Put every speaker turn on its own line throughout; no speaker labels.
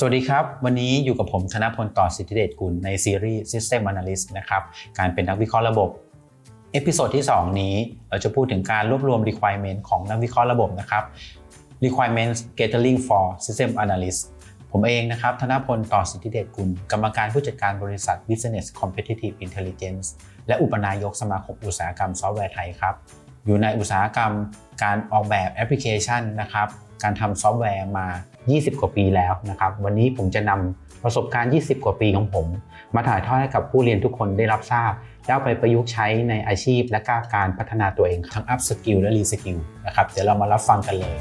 สวัสดีครับ วันนี้อยู่กับผมธนพลต่อสิทธิเดชกุลในซีรีส์ System Analyst นะครับการเป็นนักวิเคราะห์ระบบเอพิโซดที่ 2 นี้เราจะพูดถึงการรวบรวม requirement ของนักวิเคราะห์ระบบนะครับ requirement gathering for system analyst ผมเองนะครับ ธนพลต่อสิทธิเดชกุล กรรมการผู้จัดการบริษัท Business Competitive Intelligence และอุปนายกสมาคมอุตสาหกรรมซอฟต์แวร์ไทยครับ อยู่ในอุตสาหกรรมการออกแบบแอปพลิเคชันนะครับ การทำซอฟต์แวร์มา 20 กว่าปีแล้วนะครับ วันนี้ผมจะนำประสบการณ์ 20 กว่าปีของผม มาถ่ายทอดให้กับผู้เรียนทุกคนได้รับทราบ แล้วไปประยุกต์ใช้ในอาชีพและก้าการพัฒนาตัวเองทั้ง up skill และ re skill นะครับ เดี๋ยวเรามารับฟังกันเลย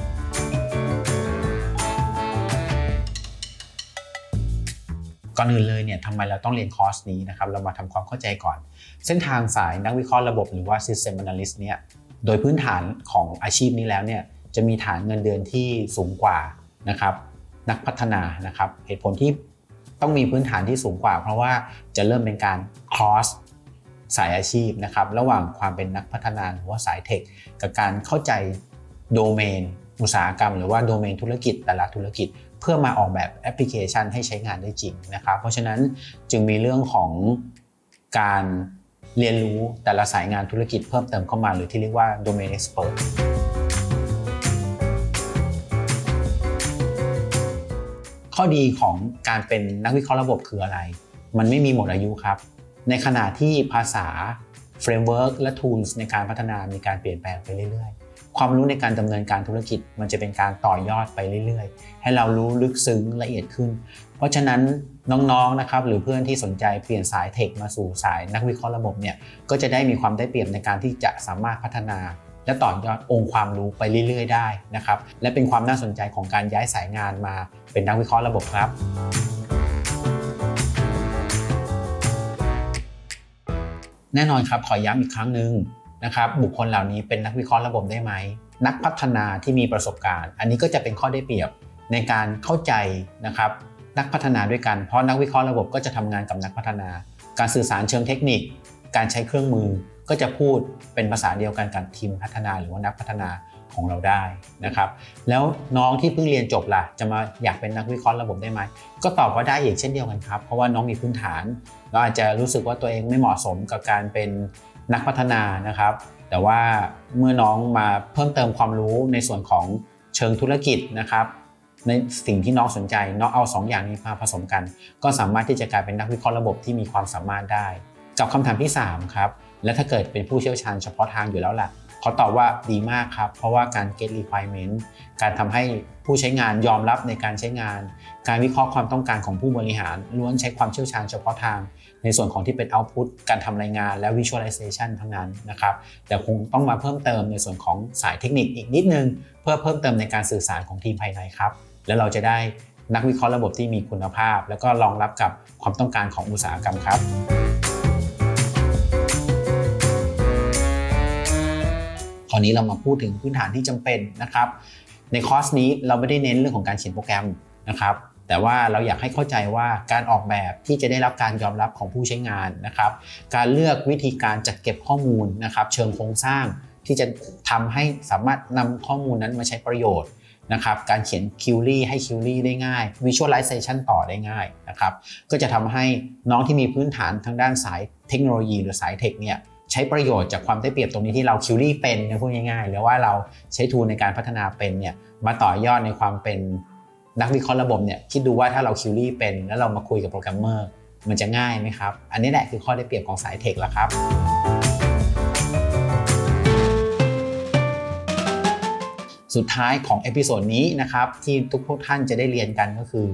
ก่อนอื่นเลยเนี่ยทำไมเราต้องเรียนคอร์สนี้นะครับ เรามาทำความเข้าใจก่อน เส้นทางสายนักวิเคราะห์ระบบหรือว่า System Analyst เนี่ยโดยพื้นฐานของอาชีพนี้แล้วเนี่ยจะมีฐานเงินเดือนที่สูงกว่า นะครับนักพัฒนานะครับเหตุผลที่ต้องมีพื้นฐานที่สูงกว่า เพราะว่าจะเริ่มเป็นการ cross สายอาชีพนะครับระหว่างความเป็นนักพัฒนาหรือว่าสายเทคกับการเข้าใจโดเมน อุตสาหกรรม หรือว่าโดเมนธุรกิจแต่ละธุรกิจ เพื่อมาออกแบบแอปพลิเคชันให้ใช้งานได้จริงนะครับ เพราะฉะนั้นจึงมีเรื่องของการเรียนรู้แต่ละสายงานธุรกิจเพิ่มเติมเข้ามา หรือที่เรียกว่า Domain Expert ข้อดีของการเป็นนักวิเคราะห์ระบบคืออะไร มันไม่มีหมดอายุครับ ในขณะที่ภาษา Framework และ Tools ในการพัฒนามีการเปลี่ยนแปลงไปเรื่อยๆ ความรู้ในการดำเนินการธุรกิจมันจะเป็นการต่อยอดไปเรื่อยๆ ให้เรารู้ลึกซึ้งละเอียดขึ้น เพราะฉะนั้นน้องๆนะครับหรือเพื่อนที่สนใจเปลี่ยนสายเทคมาสู่สายนักวิเคราะห์ระบบเนี่ยก็จะได้มีความได้เปรียบในการที่จะสามารถพัฒนาและต่อยอดองค์ความรู้ไปเรื่อย ๆ ได้นะครับ และเป็นความน่าสนใจของการย้ายสายงานมา เป็นนักวิเคราะห์ระบบครับแน่นอนครับขอย้ำอีกครั้งหนึ่งนะครับบุคคลเหล่านี้เป็นนักวิเคราะห์ระบบได้ไหม นักพัฒนาที่มีประสบการณ์ อันนี้ก็จะเป็นข้อได้เปรียบในการเข้าใจนะครับนักพัฒนาด้วยกันเพราะนักวิเคราะห์ระบบก็จะทำงานกับนักพัฒนา การสื่อสารเชิงเทคนิค การใช้เครื่องมือก็จะพูดเป็นภาษาเดียวกันกับทีมพัฒนาหรือว่านักพัฒนา ของเราได้นะครับแล้วน้องที่เพิ่งเรียนจบล่ะ จะมาอยากเป็นนักวิเคราะห์ระบบได้ไหม ก็ตอบว่าได้อีกเช่นเดียวกันครับ เพราะว่าน้องมีพื้นฐานเราอาจจะรู้สึกว่าตัวเองไม่เหมาะสมกับการเป็นนักพัฒนานะครับ แต่ว่าเมื่อน้องมาเพิ่มเติมความรู้ในส่วนของเชิงธุรกิจนะครับ ในสิ่งที่น้องสนใจน้องเอา 2 อย่างนี้มาผสมกัน ก็สามารถที่จะกลายเป็นนักวิเคราะห์ระบบที่มีความสามารถได้ กับคำถามที่ 3 ครับ และถ้าเกิดเป็นผู้เชี่ยวชาญเฉพาะทางอยู่แล้วล่ะ เขาตอบว่าดีมากครับ เพราะว่าการ get requirement การทำให้ผู้ใช้งานยอมรับในการใช้งาน การวิเคราะห์ความต้องการของผู้บริหารล้วนใช้ความเชี่ยวชาญเฉพาะทาง ในส่วนของที่เป็น output การทำรายงานและ visualization ทั้งนั้นนะครับแต่คงต้องมาเพิ่มเติมในส่วนของสายเทคนิคอีกนิดนึง เพื่อเพิ่มเติมในการสื่อสารของทีมภายในครับ แล้วเราจะได้นักวิเคราะห์ระบบที่มีคุณภาพ แล้วก็รองรับกับความต้องการของอุตสาหกรรมครับ คราวนี้เรามาพูดถึงพื้นฐานที่จำเป็นนะครับ ในคอร์สนี้เราไม่ได้เน้นเรื่องของการเขียนโปรแกรมนะครับ แต่ว่าเราอยากให้เข้าใจว่าการออกแบบที่จะได้รับการยอมรับของผู้ใช้งานนะครับ การเลือกวิธีการจัดเก็บข้อมูลนะครับ เชิงโครงสร้างที่จะทำให้สามารถนำข้อมูลนั้นมาใช้ประโยชน์นะครับการเขียนคิวรี่ให้คิวรี่ได้ง่าย Visualization ต่อได้ง่ายนะครับ ก็จะทำให้น้องที่มีพื้นฐานทางด้านสายเทคโนโลยีหรือสายเทคเนี่ย ใช้ประโยชน์จากความได้เปรียบตรงนี้ที่เราคิวรี่เป็นนะพูดง่ายๆ หรือว่าเราใช้ทูในการพัฒนาเป็นเนี่ยมาต่อยอดในความเป็นนักวิเคราะห์ระบบเนี่ยคิดดูว่าถ้าเราคิวรี่เป็น แล้วเรามาคุยกับโปรแกรมเมอร์มันจะง่ายไหมครับ อันนี้แหละคือข้อได้เปรียบของสายเทคแล้วครับสุดท้ายของเอพิโซดนี้นะครับที่ทุกทุกท่านจะได้เรียนกันก็คือ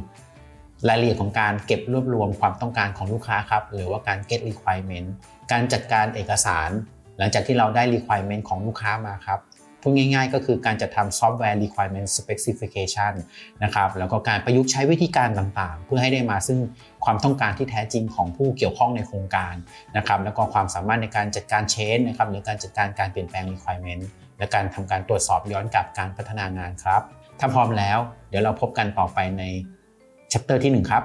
รายละเอียดของการเก็บรวบรวมความต้องการของลูกค้าครับหรือว่าการ get requirement การจัดการเอกสาร หลังจากที่เราได้ requirement ของลูกค้ามาครับพูดง่ายๆ ก็คือการจัดทำ software requirement specification นะครับแล้วก็การประยุกต์ใช้วิธีการต่างๆ เพื่อให้ได้มาซึ่งความต้องการที่แท้จริงของผู้เกี่ยวข้องในโครงการนะครับแล้วก็ความสามารถในการจัดการ change นะครับหรือการจัดการการเปลี่ยนแปลง requirement และการทำการตรวจสอบย้อนกลับการพัฒนางานครับ ถ้าพร้อมแล้ว เดี๋ยวเราพบกันต่อไปใน ชัปเตอร์ที่ 1 ครับ